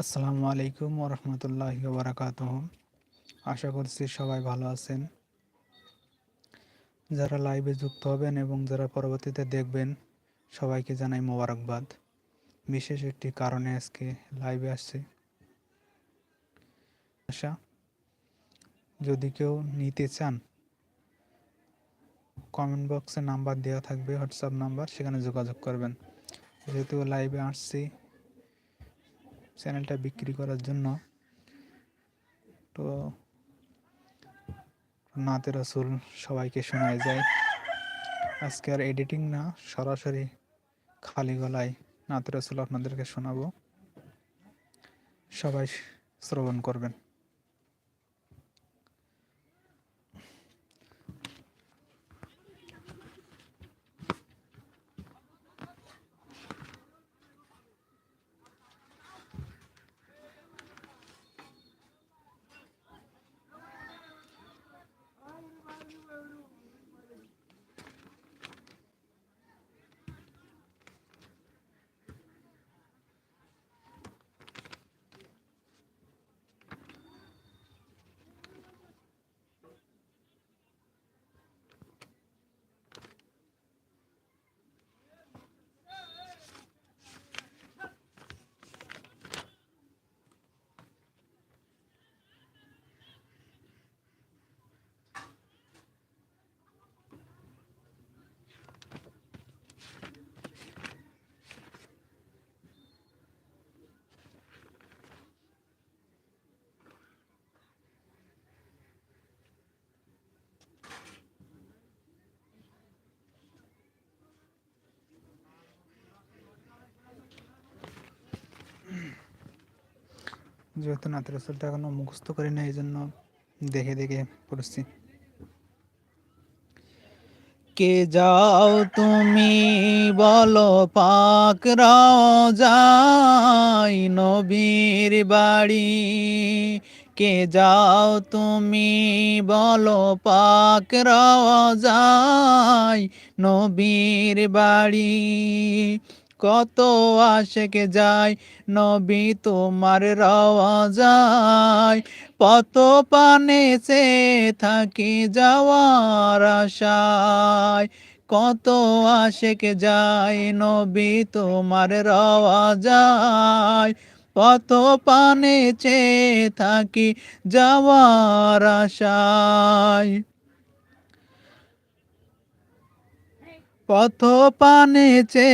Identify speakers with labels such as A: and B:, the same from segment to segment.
A: আসসালামু আলাইকুম ওরহমতুল্লাহ বারাকাত আশা করছি সবাই ভালো আছেন। যারা লাইভে যুক্ত হবেন এবং যারা পরবর্তীতে দেখবেন, সবাইকে জানাই মোবারকবাদ। বিশেষ একটি কারণে আজকে লাইভে আসছে। আশা, যদি কেউ নিতে চান কমেন্ট বক্সে নাম্বার দেওয়া থাকবে হোয়াটসঅ্যাপ নাম্বার সেখানে যোগাযোগ করবেন। যেহেতু লাইভে আসছি চ্যানেলটা বিক্রি করার জন্য। তো নাতে রসুল সবাইকে শোনায় যায়। আজকে আর এডিটিং না, সরাসরি খালি গলায় নাতে রসুল আপনাদেরকে শোনাবো। সবাই শ্রবণ করবেন। যেহেতু নাতে রসুলটা এখনও মুখস্থ করি না এই জন্য দেখে দেখে পড়ছি। কে যাও তুমি বলো, পাক যাই নবীর বাড়ি। কে যাও তুমি বলো, পাক যাই নবীর বাড়ি। কত আশেকে যায় নবী তোমার রওয়া যায়। পত পানে সে থাকি যাওয়ার আশায়। কত আশেকে যায় নবী তোমার রওয়া যায়। পত পানে চে থাকি যাওয়ার আশায়। পথ পানে চে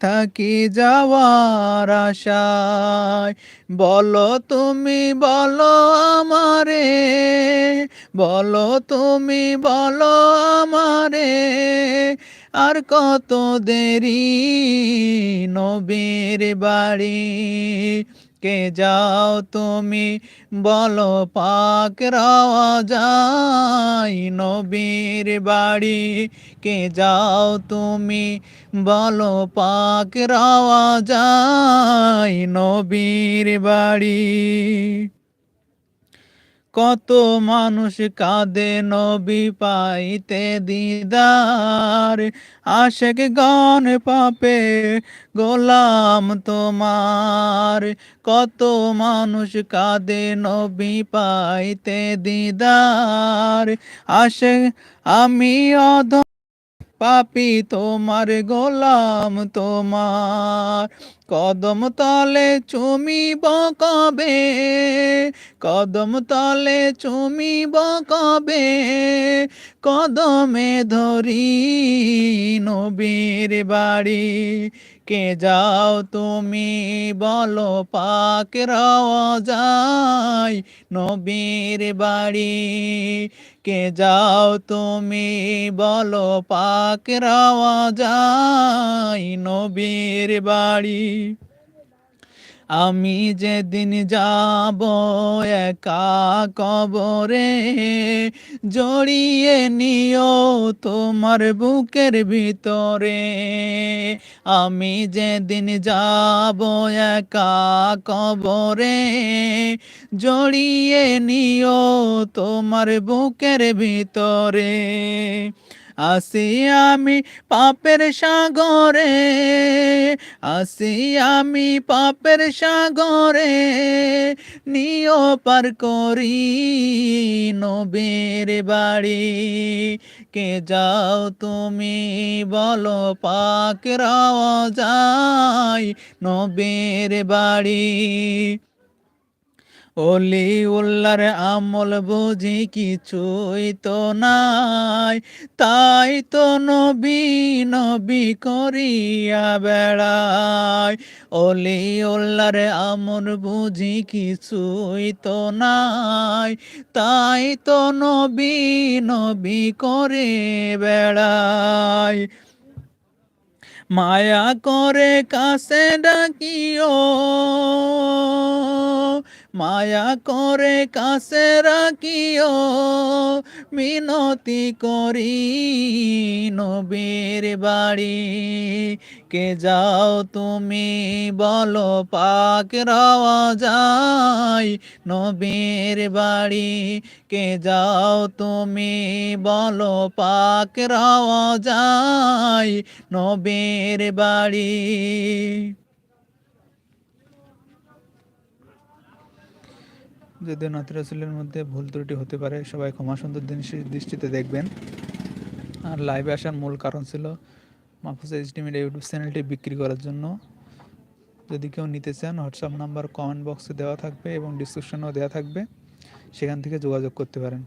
A: থাকি যাওয়ার আশায়। বলো তুমি, বলো আমারে, বলো তুমি, বলো আমারে, আর কত দেরি নবীর বাড়ি। কে যাও তুমি? বলো, পাক যাই নবীর বাড়ি। কে যাও তুমি? বলো, পাক যাই নবীর বাড়ি। কত মানুষ কাঁদে নবী পাইতে দিদার। আশেক গন পাপে গোলাম তোমার। কত মানুষ কাঁদে নবী পাইতে দিদার। আশে আমি অধ পাপি তোমার গোলাম তোমার। কদম তলে চুমিব কবে কদম তলে চুমিব কবে কদমে ধরি নবীর বাড়ি। কে যাও তুমি বলো পাক যাই নবীর বাড়ি। কে যাও তুমি বলো পাক যাই নবীর বাড়ি। আমি যেদিন যাব একা কবরে, জড়িয়ে নিও তোমার বুকের ভিতরে। আমি যেদিন যাব একা কবরে, জড়িয়ে নিও তোমার বুকের ভিতরে। আসি আমি পাপের সাগরে, আসি আমি পাপের সাগরে, নিও পার করি নবীর বাড়ি। কে যাও তুমি বলো পাক যায় নবীর বাড়ি। অলি উল্লার আমল বুঝি কিছুই তো নাই। তাই তো নবী নবী করিয়া বেড়ায় অলি উল্লার আমল বুঝি কিছুই তো নাই। তাই তো নবী নবী করে বেড়ায় মায়া করে কাছে ডাকিও। মায়া করে কাছে রাখিও, মিনতি করি নবীর বাড়ি। কে যাও তুমি বলো পাক রাওয়া যায় নবীর বাড়ি। কে যাও তুমি বলো পাক রাওয়া যায় নবীর বাড়ি। যদিও নাতি রাসুলের মধ্যে ভুল ত্রুটি হতে পারে, সবাই ক্ষমা সুন্দর দৃষ্টি- দৃষ্টিতে দেখবেন। আর লাইভে আসার মূল কারণ ছিল মাহফুজ মিডিয়া ইউটিউব চ্যানেলটি বিক্রি করার জন্য। যদি কেউ নিতে চান হোয়াটসঅ্যাপ নাম্বার কমেন্ট বক্সে দেওয়া থাকবে এবং ডিসক্রিপশনেও দেওয়া থাকবে, সেখান থেকে যোগাযোগ করতে পারেন।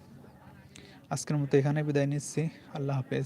A: আজকের মতো এখানে বিদায় নিচ্ছি। আল্লাহ হাফেজ।